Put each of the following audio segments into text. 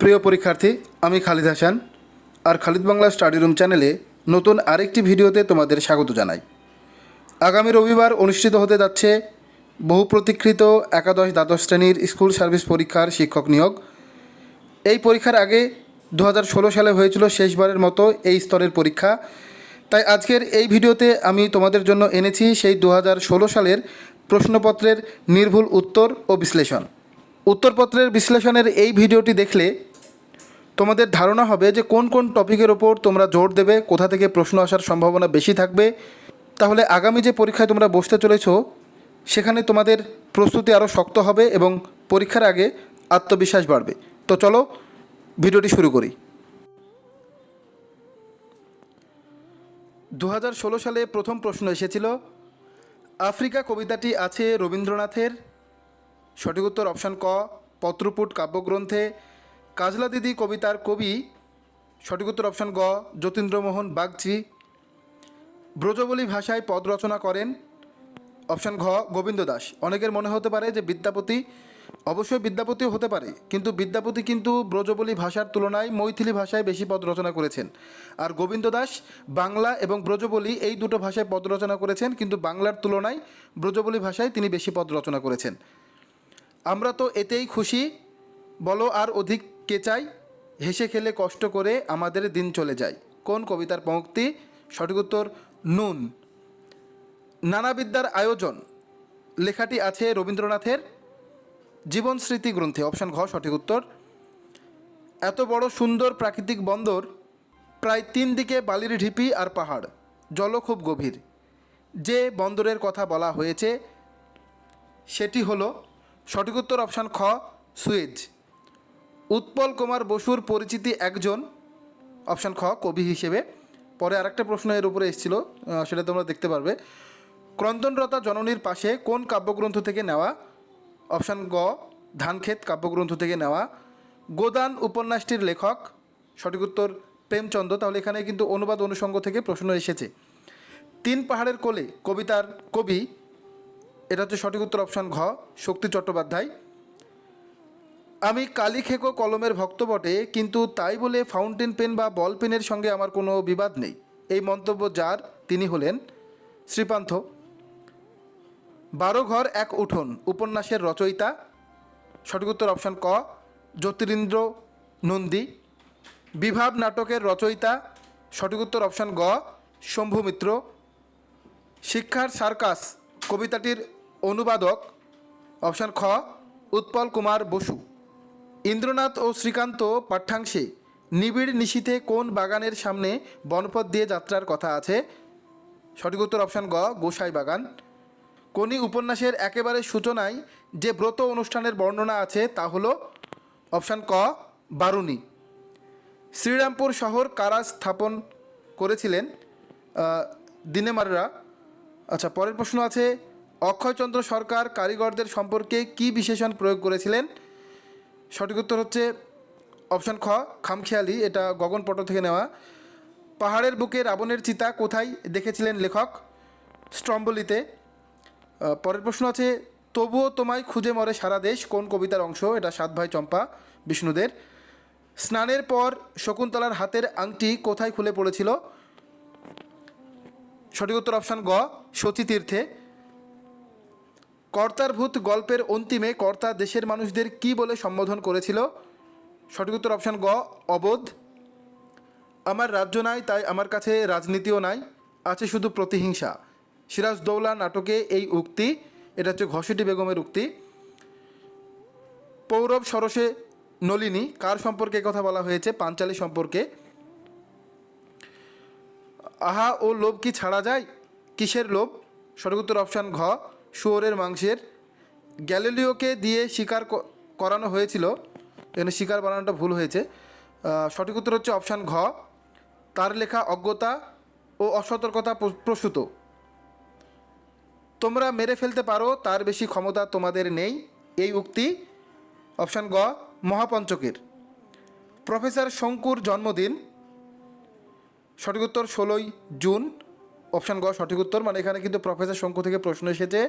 প্রিয় পরীক্ষার্থী, আমি খালিদ হাসান আর খালিদ বাংলা স্টাডি রুম চ্যানেলে নতুন আরেকটি ভিডিওতে তোমাদের স্বাগত জানাই। আগামী রবিবার অনুষ্ঠিত হতে যাচ্ছে বহু প্রতীক্ষিত একাদশ দ্বাদশ শ্রেণির স্কুল সার্ভিস পরীক্ষার শিক্ষক নিয়োগ। এই পরীক্ষার আগে দু হাজার ষোলো সালে হয়েছিল শেষবারের মতো এই স্তরের পরীক্ষা। তাই আজকের এই ভিডিওতে আমি তোমাদের জন্য এনেছি সেই দু হাজার ষোলো সালের প্রশ্নপত্রের নির্ভুল উত্তর ও বিশ্লেষণ। উত্তরপত্রের বিশ্লেষণের এই ভিডিওটি দেখলে তোমাদের ধারণা হবে যে কোন কোন টপিকের ওপর তোমরা জোর দেবে, কোথা থেকে প্রশ্ন আসার সম্ভাবনা বেশি থাকবে। তাহলে আগামী যে পরীক্ষায় তোমরা বসতে চলেছো, সেখানে তোমাদের প্রস্তুতি আরও শক্ত হবে এবং পরীক্ষার আগে আত্মবিশ্বাস বাড়বে। তো চলো, ভিডিওটি শুরু করি। দু হাজার ষোলো সালে প্রথম প্রশ্ন এসেছিল, আফ্রিকা কবিতাটি আছে রবীন্দ্রনাথের? সঠিক উত্তর অপশান ক, পত্রপুট কাব্যগ্রন্থে কাজলা দিদি কবিতার কবি, সঠিক উত্তর অপশন গ, যতীন্দ্রমোহন বাগচি। ব্রজবলী ভাষায় পদ রচনা করেন। অপশন ঘ, গোবিন্দ দাস। অনেকের মনে হতে পারে যে বিদ্যাপতি, অবশ্যই বিদ্যাপতিও হতে পারে। কিন্তু বিদ্যাপতি কিন্তু ব্রজবলী ভাষার তুলনায় মৈথিলি ভাষায় বেশি পদ রচনা করেছেন। আর গোবিন্দ দাস, বাংলা এবং ব্রজবলী এই দুটো ভাষায় পদ রচনা করেছেন। কিন্তু বাংলার তুলনায় ব্রজবলী ভাষায় তিনি বেশি পদ রচনা করেছেন। আমরা তো এতেই খুশি। বলো আর অধিক কে চাই হেসে খেলে কষ্ট করে আমাদের দিন চলে যায়। কোন কবিতার পঙ্ক্তি? সঠিক উত্তর, নুন। নানাবিদ্যার আয়োজন। লেখাটি আছে রবীন্দ্রনাথের জীবন স্মৃতি গ্রন্থে। অপশান ঘ, সঠিক উত্তর। এত বড় সুন্দর প্রাকৃতিক বন্দর, প্রায় তিন দিকে বালির ঢিপি আর পাহাড়। জলও খুব গভীর। যে বন্দরের কথা বলা হয়েছে, সেটি হলো সঠিক উত্তর অপশান খ, সুয়েজ। উৎপল কুমার বসুর পরিচিতি একজন, অপশান খ, কবি হিসেবে। পরে আরেকটা প্রশ্ন এর উপরে এসেছিল সেটা তোমরা দেখতে পারবে। ক্রন্দনরতা জননীর পাশে কোন কাব্যগ্রন্থ থেকে নেওয়া? অপশান গ, ধানক্ষেত কাব্যগ্রন্থ থেকে নেওয়া। গোদান উপন্যাসটির লেখক, সঠিক উত্তর প্রেমচন্দ্র তাহলে এখানে কিন্তু অনুবাদ অনুষঙ্গ থেকে প্রশ্ন এসেছে। তিন পাহাড়ের কোলে কবিতার কবি, এটা হচ্ছে সঠিক উত্তর অপশান ঘ, শক্তি চট্টোপাধ্যায়। আমি কালি খেকো কলমের ভক্ত বটে, কিন্তু তাই বলে ফাউন্টেন পেন বা বল পেনের সঙ্গে আমার কোনো বিবাদ নেই। এই মন্তব্য যার, তিনি হলেন শ্রীপান্থ। বারো ঘর এক উঠোন, উপন্যাসের রচয়িতা। সঠিক উত্তর অপশান ক, জ্যোতিরিন্দ্র নন্দী। বিভাব নাটকের রচয়িতা। সঠিক উত্তর অপশান গ, শম্ভু মিত্র। শিক্ষার সার্কাস, কবিতাটির অনুবাদক। অপশান খ, উৎপল কুমার বসু। ইন্দ্রনাথ ও শ্রীকান্ত পাঠ্যাংশে নিবিড় নিশীথে কোন বাগানের সামনে বনপথ দিয়ে যাত্রার কথা আছে? সঠিক উত্তর অপশান গ, গোসাই বাগান। কোনি উপন্যাসের একেবারে সূচনায় যে ব্রত অনুষ্ঠানের বর্ণনা আছে তা হলো অপশান ক, বারুণী। শ্রীরামপুর শহর কারা স্থাপন করেছিলেন? দিনেমাররা। আচ্ছা পরের প্রশ্ন আছে, অক্ষয়চন্দ্র সরকার কারিগরদের সম্পর্কে কি বিশেষণ প্রয়োগ করেছিলেন? সঠিক উত্তর হচ্ছে অপশান খ, খামখেয়ালি। এটা গগনপট থেকে নেওয়া। পাহাড়ের বুকে রাবণের চিতা কোথায় দেখেছিলেন লেখক স্ট্রম্বলিতে? পরের প্রশ্ন আছে, তবুও তোমায় খুঁজে মরে সারা দেশ, কোন কবিতার অংশ? এটা সাত ভাই চম্পা, বিষ্ণুদের। স্নানের পর শকুন্তলার হাতের আংটি কোথায় খুলে পড়েছিল? সঠিক উত্তর অপশান গ সতী তীর্থে কর্তার ভূত গল্পের অন্তিমে কর্তা দেশের মানুষদের কি বলে সম্বোধন করেছিল? সঠিক উত্তর অপশান গ, অবোধ। আমার রাজ্য নাই, তাই আমার কাছে রাজনীতিও নাই, আছে শুধু প্রতিহিংসা। সিরাজদৌলা নাটকে এই উক্তি, এটা হচ্ছে ঘসেটি বেগমের উক্তি। পৌরব সরসে নলিনী, কার সম্পর্কে কথা বলা হয়েছে? পাঞ্চালী সম্পর্কে। আহা ও লোভ কি ছাড়া যায়? কিসের লোভ? সঠিক উত্তর অপশান ঘ শুয়োরের মাংসের। গ্যালিলিওকে দিয়ে শিকার করানো হয়েছিল। এখানে শিকার বানানোটা ভুল হয়েছে। সঠিক উত্তর হচ্ছে অপশান ঘ। তার লেখা অজ্ঞতা ও অসতর্কতা প্রসূত। তোমরা মেরে ফেলতে পারো, তার বেশি ক্ষমতা তোমাদের নেই। এই উক্তি। অপশান গ, মহাপঞ্চকের। প্রফেসর শঙ্কুর জন্মদিন, সঠিক উত্তর ষোলোই জুন। অপশান গ, সঠিক উত্তর। মানে এখানে কিন্তু প্রফেসর শঙ্কু থেকে প্রশ্ন এসেছে।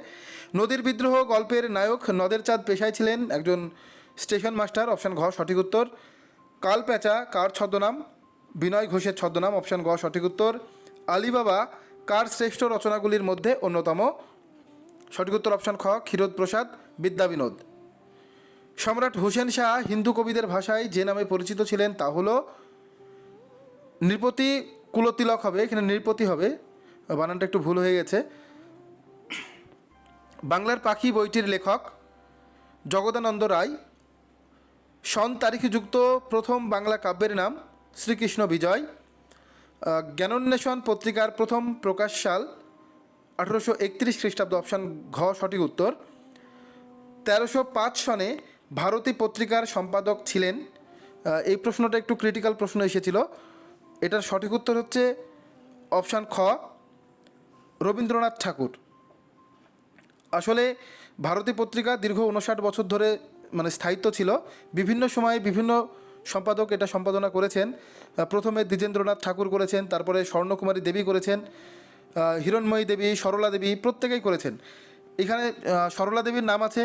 নদীর বিদ্রোহ গল্পের নায়ক নদের চাঁদ পেশায় ছিলেন একজন স্টেশন মাস্টার। অপশান ঘ, সঠিক উত্তর। কাল পেঁচা কার ছদ্মনাম? বিনয় ঘোষের ছদ্মনাম। অপশন গ সঠিক উত্তর। আলিবাবা, কার শ্রেষ্ঠ রচনাগুলির মধ্যে অন্যতম? সঠিক উত্তর অপশন খ, ক্ষীরোদ প্রসাদ, বিদ্যা বিনোদ। সম্রাট হুসেন শাহ হিন্দু কবিদের ভাষায় যে নামে পরিচিত ছিলেন তা হল, নৃপতি কুলতিলক হবে, এখানে নৃপতি হবে। বানানটা একটু ভুল হয়ে গেছে। বাংলার পাখি বইটির লেখক জগদানন্দ রায়। সন তারিখযুক্ত প্রথম বাংলা কাব্যের নাম শ্রীকৃষ্ণ বিজয়। জ্ঞানোন্বেষণ পত্রিকার প্রথম প্রকাশ সাল আঠেরোশো একত্রিশ খ্রিস্টাব্দ অপশান ঘ সঠিক উত্তর। তেরোশো পাঁচ সনে ভারতী পত্রিকার সম্পাদক ছিলেন। এই প্রশ্নটা একটু ক্রিটিক্যাল প্রশ্ন এসেছিল। এটার সঠিক উত্তর হচ্ছে অপশান খ। রবীন্দ্রনাথ ঠাকুর। আসলে ভারতী পত্রিকা দীর্ঘ উনষাট বছর ধরে মানে স্থায়িত্ব ছিল। বিভিন্ন সময়ে বিভিন্ন সম্পাদক এটা সম্পাদনা করেছেন। প্রথমে দ্বিজেন্দ্রনাথ ঠাকুর করেছেন, তারপরে স্বর্ণকুমারী দেবী করেছেন হিরণময়ী দেবী, সরলা দেবী প্রত্যেকেই করেছেন। এখানে সরলা দেবীর নাম আছে,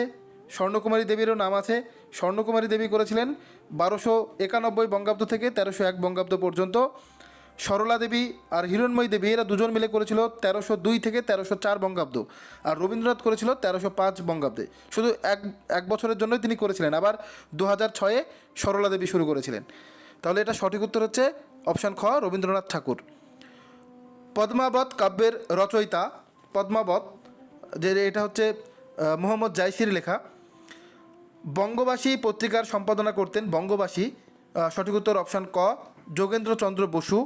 স্বর্ণকুমারী দেবীরও নাম আছে। স্বর্ণকুমারী দেবী করেছিলেন বারোশো একানব্বই বঙ্গাব্দ থেকে তেরোশো এক বঙ্গাব্দ পর্যন্ত। সরলা দেবী আর হিরণময়ী দেবী, এরা দুজন মিলে করেছিল তেরোশো দুই থেকে তেরোশো চার বঙ্গাব্দ। আর রবীন্দ্রনাথ করেছিল তেরোশো পাঁচ বঙ্গাব্দে। শুধু এক এক বছরের জন্যই তিনি করেছিলেন। আবার দু হাজার ছয়ে সরলা দেবী শুরু করেছিলেন। তাহলে এটা সঠিক উত্তর হচ্ছে অপশান খ, রবীন্দ্রনাথ ঠাকুর। পদ্মাবত কাব্যের রচয়িতা, পদ্মাবত, যে এটা হচ্ছে মোহাম্মদ জাইসির লেখা। বঙ্গবাসী পত্রিকার সম্পাদনা করতেন বঙ্গবাসী। সঠিক উত্তর অপশান ক, যোগেন্দ্রচন্দ্র বসু।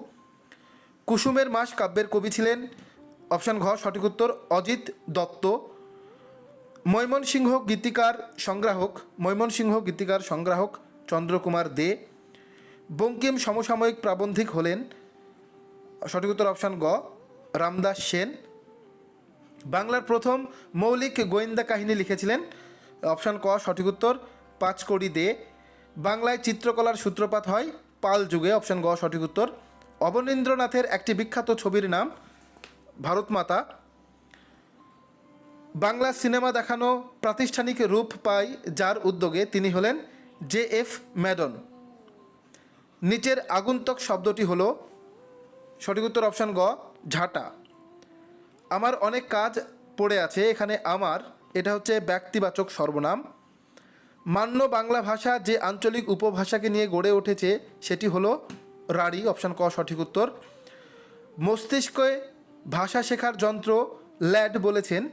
কুসুমের মাস কাব্যের কবি ছিলেন। অপশান ঘ, সঠিক উত্তর, অজিত দত্ত। ময়মনসিংহ গীতিকার সংগ্রাহক, ময়মনসিংহ গীতিকার সংগ্রাহক চন্দ্রকুমার দে। বঙ্কিম সমসাময়িক প্রাবন্ধিক হলেন। সঠিক উত্তর অপশান গ, রামদাস সেন। বাংলার প্রথম মৌলিক গোয়েন্দা কাহিনী লিখেছিলেন। অপশান ক, সঠিক উত্তর, পাঁচকড়ি দে। বাংলায় চিত্রকলার সূত্রপাত হয় পাল যুগে। অপশান গ, সঠিক উত্তর অবনীন্দ্রনাথের একটি বিখ্যাত ছবির নাম ভারত মাতা বাংলা সিনেমা দেখানো প্রাতিষ্ঠানিক রূপ পায় যার উদ্যোগে তিনি হলেন জে এফ ম্যাডন। নিচের আগন্তুক শব্দটি হল, সঠিক উত্তর অপশান গ, ঝাঁটা। আমার অনেক কাজ পড়ে আছে, এখানে আমার, এটা হচ্ছে ব্যক্তিবাচক সর্বনাম। মান্য বাংলা ভাষা যে আঞ্চলিক উপভাষাকে নিয়ে গড়ে উঠেছে, সেটি হলো রাঢ়ী অপশান ক, সঠিক উত্তর। মস্তিষ্কে ভাষা শেখার যন্ত্র ল্যাড বলেছেন।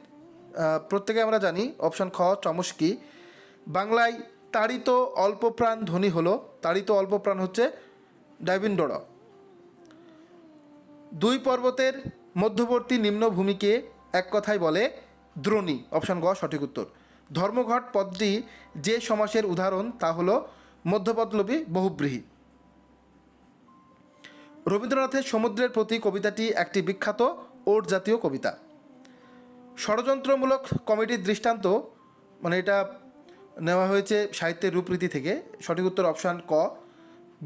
প্রত্যেকে আমরা জানি অপশান খ, চমস্কি। বাংলায় তাড়িত অল্প প্রাণ ধ্বনি হলো। তাড়িত অল্প প্রাণ হচ্ছে ডাইভিন্ডোরা। দুই পর্বতের মধ্যবর্তী নিম্নভূমিকে এক কথায় বলে দ্রোণী অপশান গ, সঠিক উত্তর। ধর্মঘট পদটি যে সমাসের উদাহরণ, তা হল মধ্যপদলোপী বহুব্রীহী। রবীন্দ্রনাথের সমুদ্রের প্রতি কবিতাটি একটি বিখ্যাত ওট জাতীয় কবিতা। ষড়যন্ত্রমূলক কমেডির দৃষ্টান্ত মানে এটা নেওয়া হয়েছে সাহিত্যের রূপরীতি থেকে। সঠিক উত্তর অপশান ক,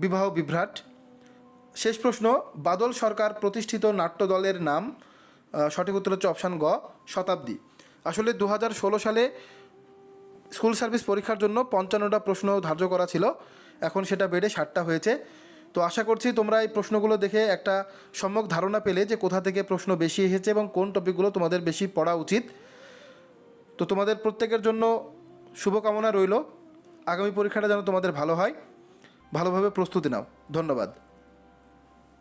বিবাহ বিভ্রাট। শেষ প্রশ্ন, বাদল সরকার প্রতিষ্ঠিত নাট্য দলের নাম সঠিক উত্তর হচ্ছে অপশান গ, শতাব্দী। আসলে দু হাজার ষোলো সালে স্কুল সার্ভিস পরীক্ষার জন্য পঞ্চান্নটা প্রশ্ন ধার্য করা ছিল। এখন সেটা বেড়ে ষাটটা হয়েছে। তো আশা করছি তোমরা এই প্রশ্নগুলো দেখে একটা সম্যক ধারণা পেলে যে কোথা থেকে প্রশ্ন বেশি এসেছে এবং কোন টপিকগুলো তোমাদের বেশি পড়া উচিত। তো তোমাদের প্রত্যেকের জন্য শুভকামনা রইল। আগামী পরীক্ষাটা যেন তোমাদের ভালো হয়। ভালোভাবে প্রস্তুতি নাও। ধন্যবাদ।